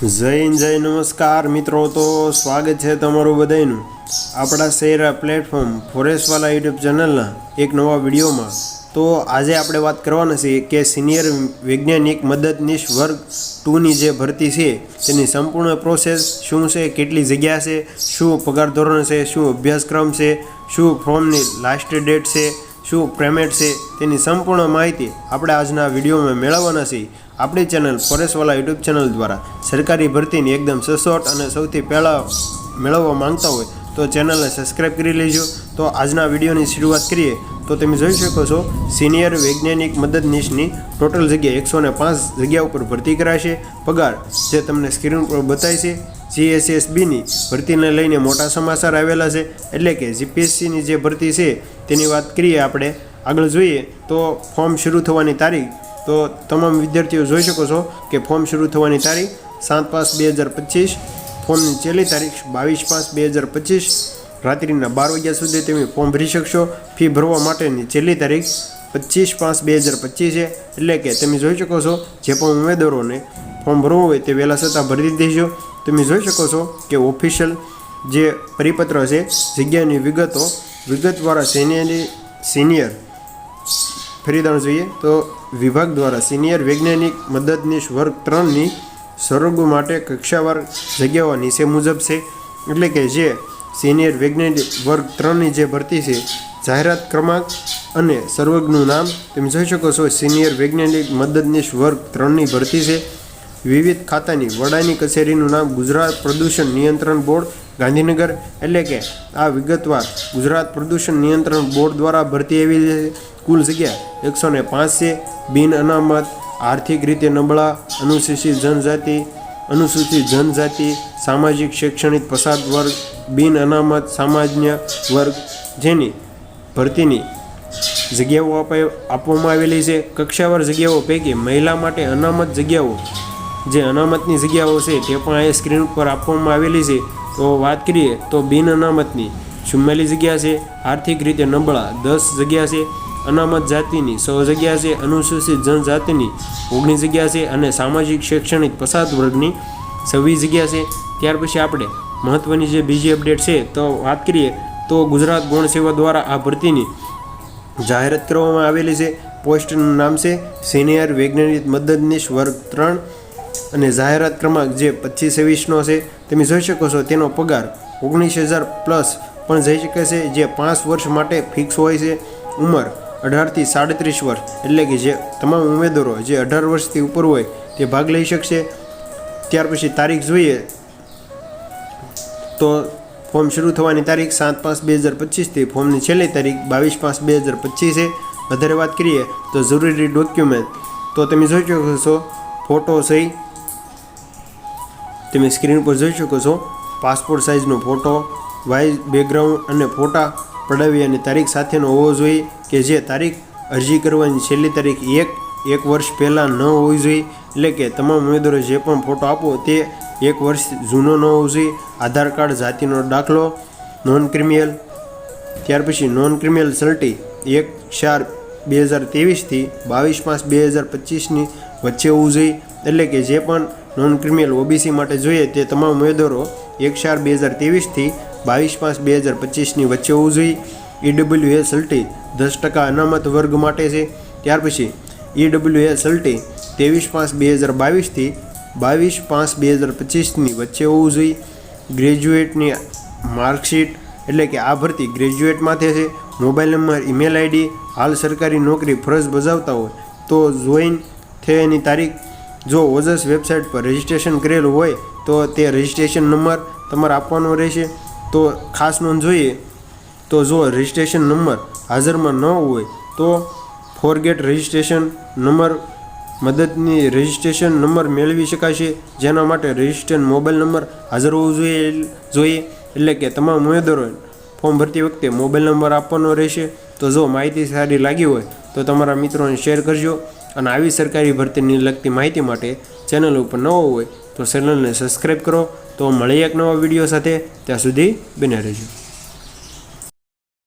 હિન્દ જય નમસ્કાર મિત્રો, તો સ્વાગત છે તમારું બધાનું આપણા શેર પ્લેટફોર્મ ફોરેસ્ટવાલા યુટ્યુબ ચેનલના એક નવા વિડીયોમાં. તો આજે આપણે વાત કરવાના છીએ કે સિનિયર વૈજ્ઞાનિક મદદનીશ વર્ગ ટુની જે ભરતી છે, તેની સંપૂર્ણ પ્રોસેસ શું છે, કેટલી જગ્યા છે, શું પગાર ધોરણ છે, શું અભ્યાસક્રમ છે, શું ફોર્મની લાસ્ટ ડેટ છે શું પેમેન્ટ છે, તેની સંપૂર્ણ માહિતી આપણે આજના વિડીયોમાં મેળવવાના છીએ. આપણી ચેનલ ફોરેસ્ટવાલા યુટ્યુબ ચેનલ દ્વારા સરકારી ભરતીની એકદમ સચોટ અને સૌથી પહેલાં મેળવવા માંગતા હોય તો ચેનલને સબસ્ક્રાઈબ કરી લેજો. તો આજના વિડીયોની શરૂઆત કરીએ. તો તમે જોઈ શકો છો સિનિયર વૈજ્ઞાનિક મદદનીશની ટોટલ જગ્યા એકસો ને પાંચ જગ્યા ઉપર ભરતી કરાશે. પગાર જે તમને સ્ક્રીન પર બતાય છે જીએસએસબીની ભરતીને લઈને મોટા સમાચાર આવેલા છે. એટલે કે જીપીએસસીની જે ભરતી છે તેની વાત કરીએ આપણે, આગળ જોઈએ તો ફોર્મ શરૂ થવાની તારીખ. તો તમામ વિદ્યાર્થીઓ જોઈ શકો છો કે ફોર્મ શરૂ થવાની તારીખ સાત પાંચ બે હજાર પચીસ ફોર્મની છેલ્લી તારીખ બાવીસ પાંચ બે હજાર પચીસ, રાત્રિના બાર વાગ્યા સુધી તમે ફોર્મ ભરી શકશો. ફી ભરવા માટેની છેલ્લી તારીખ પચીસ પાંચ બે હજાર પચીસ છે. એટલે કે તમે જોઈ શકો છો, જે પણ ઉમેદવારોને ફોર્મ ભરવું હોય તે વહેલા છતાં ભરી દેજો તમે જોઈ શકો છો કે ઓફિશિયલ જે પરિપત્ર છે, જગ્યાની વિગતો વિગતવાળા સિનિયરની સિનિયર ફરીદાણ જોઈએ તો વિભાગ દ્વારા સિનિયર વૈજ્ઞાનિક મદદનીશ વર્ગ ત્રણની સર્ગ માટે કક્ષાવાર જગ્યાઓ નીચે મુજબ છે. એટલે કે જે સિનિયર વૈજ્ઞાનિક વર્ગ ત્રણની જે ભરતી છે, જાહેરાત ક્રમાંક અને સર્વજનું નામ, તમે જોઈ શકો છો સિનિયર વૈજ્ઞાનિક મદદનીશ વર્ગ ત્રણની ભરતી છે. વિવિધ ખાતાની વડાની કચેરીનું નામ ગુજરાત પ્રદૂષણ નિયંત્રણ બોર્ડ, ગાંધીનગર, એટલે કે આ વિગતવાર ગુજરાત પ્રદૂષણ નિયંત્રણ બોર્ડ દ્વારા ભરતી આવી કુલ જગ્યા એકસો ને પાંચ છે બિન અનામત, આર્થિક રીતે નબળા, અનુસૂચિત જનજાતિ અનુસૂચિત જનજાતિ, સામાજિક શૈક્ષણિક પસાર વર્ગ, બિન અનામત, સામાન્ય વર્ગ જેની ભરતીની જગ્યાઓ આપે- આપવામાં આવેલી છે. કક્ષાવાર જગ્યાઓ પૈકી મહિલા માટે અનામત જગ્યાઓ જે અનામતની જગ્યાઓ છે તે પણ અહીં સ્ક્રીન ઉપર આપવામાં આવેલી છે. તો વાત કરીએ તો બિન અનામતની. ચુમ્માલીસ જગ્યા છે, આર્થિક રીતે નબળા, દસ જગ્યા છે, અનામત જાતિની, સો જગ્યા છે, અનુસૂચિત જનજાતિની, ઓગણીસ જગ્યા છે અને સામાજિક શૈક્ષણિક પસાદ વર્ગની છવ્વીસ જગ્યા છે. ત્યાર પછી આપણે મહત્ત્વની જે બીજી અપડેટ છે, તો વાત કરીએ તો ગુજરાત ગૌણ સેવા દ્વારા આ ભરતીની જાહેરાત કરવામાં આવેલી છે. પોસ્ટનું નામ છે, સિનિયર વૈજ્ઞાનિક મદદનીશ વર્ગ ત્રણ. અને જાહેરાત ક્રમાંક જે પચીસ વીસનો છે, તમે જોઈ શકો છો તેનો પગાર ઓગણીસ હજાર પ્લસ પણ જઈ શકે છે, જે પાંચ વર્ષ માટે ફિક્સ હોય છે. ઉંમર અઢારથી સાડત્રીસ વર્ષ, એટલે કે જે તમામ ઉમેદવારો જે અઢાર વર્ષથી ઉપર હોય તે ભાગ લઈ શકશે. ત્યાર પછી તારીખ જોઈએ તો ફોર્મ શરૂ થવાની તારીખ સાત પાંચ બે હજાર પચીસથી, ફોર્મની છેલ્લી તારીખ બાવીસ પાંચ બે હજાર પચીસ. છે વધારે વાત કરીએ તો જરૂરી ડોક્યુમેન્ટ. તો તમે જોઈ શકો છો ફોટો સહી તમે સ્ક્રીન પર જોઈ શકો છો. પાસપોર્ટ સાઇઝનો ફોટો, વાઇઝ, બેકગ્રાઉન્ડ અને ફોટા પડાવી અને તારીખ સાથેનો હોવો જોઈએ કે જે તારીખ અરજી કરવાની છેલ્લી તારીખ એક એક વર્ષ પહેલાં ન હોવી જોઈએ. એટલે કે તમામ ઉમેદવારો જે પણ ફોટો આપો તે એક વર્ષ જૂનો ન હોવો જોઈએ. આધાર કાર્ડ, જાતિનો દાખલો, નોન ક્રિમિનલ, ત્યાર પછી નોન ક્રિમિનલ સર્ટી, એક ચાર બે હજાર ત્રેવીસથી બાવીસ પાંચ બે હજાર પચીસની વચ્ચે હોવું જોઈએ. એટલે કે જે પણ નોન ક્રિમિનલ ઓબીસી માટે જોઈએ તે તમામ ઉમેદવારો એક ચાર બે હજાર ત્રેવીસથી બાવીસ પાંચ બે હજાર પચીસની વચ્ચે હોવું જોઈએ. ઈડબ્લ્યુ એસ સલ્ટી દસ ટકા અનામત વર્ગ માટે છે. ત્યાર પછી ઈડબ્લ્યુ એસ સલ્ટી ત્રેવીસ પાંચ બે હજાર બાવીસથી બાવીસ પાંચ બે હજાર પચીસની વચ્ચે હોવું જોઈએ. ગ્રેજ્યુએટની માર્કશીટ એટલે કે આ ભરતી ગ્રેજ્યુએટમાં થશે મોબાઈલ નંબર, ઈમેલ આઈડી, હાલ સરકારી નોકરી, ફરજ બજાવતા હોય તો જોઈન થયાની તારીખ. જો ઓજસ વેબસાઇટ પર રજિસ્ટ્રેશન કરેલું હોય તો તે રજિસ્ટ્રેશન નંબર તમારે આપવાનો રહેશે. તો ખાસ નોંધ જોઈએ તો જો રજિસ્ટ્રેશન નંબર હાજરમાં ન હોય તો ફોરગેટ રજિસ્ટ્રેશન નંબર, મદદની રજિસ્ટ્રેશન નંબર મેળવી શકાશે. જેના માટે રજિસ્ટ્રેશન મોબાઈલ નંબર હાજર હોવું જોઈએ જોઈએ. એટલે કે તમામ ઉમેદવારો ફોર્મ ભરતી વખતે મોબાઈલ નંબર આપવાનો રહેશે. તો જો માહિતી સારી લાગી હોય, તો તમારા મિત્રોને શેર કરજો અને આવી સરકારી ભરતીની લગતી માહિતી માટે ચેનલ ઉપર નવો હોય, તો ચેનલને સબસ્ક્રાઈબ કરો. તો મળીએ એક નવા વીડિયો સાથે. ત્યાં સુધી બને રહેજો.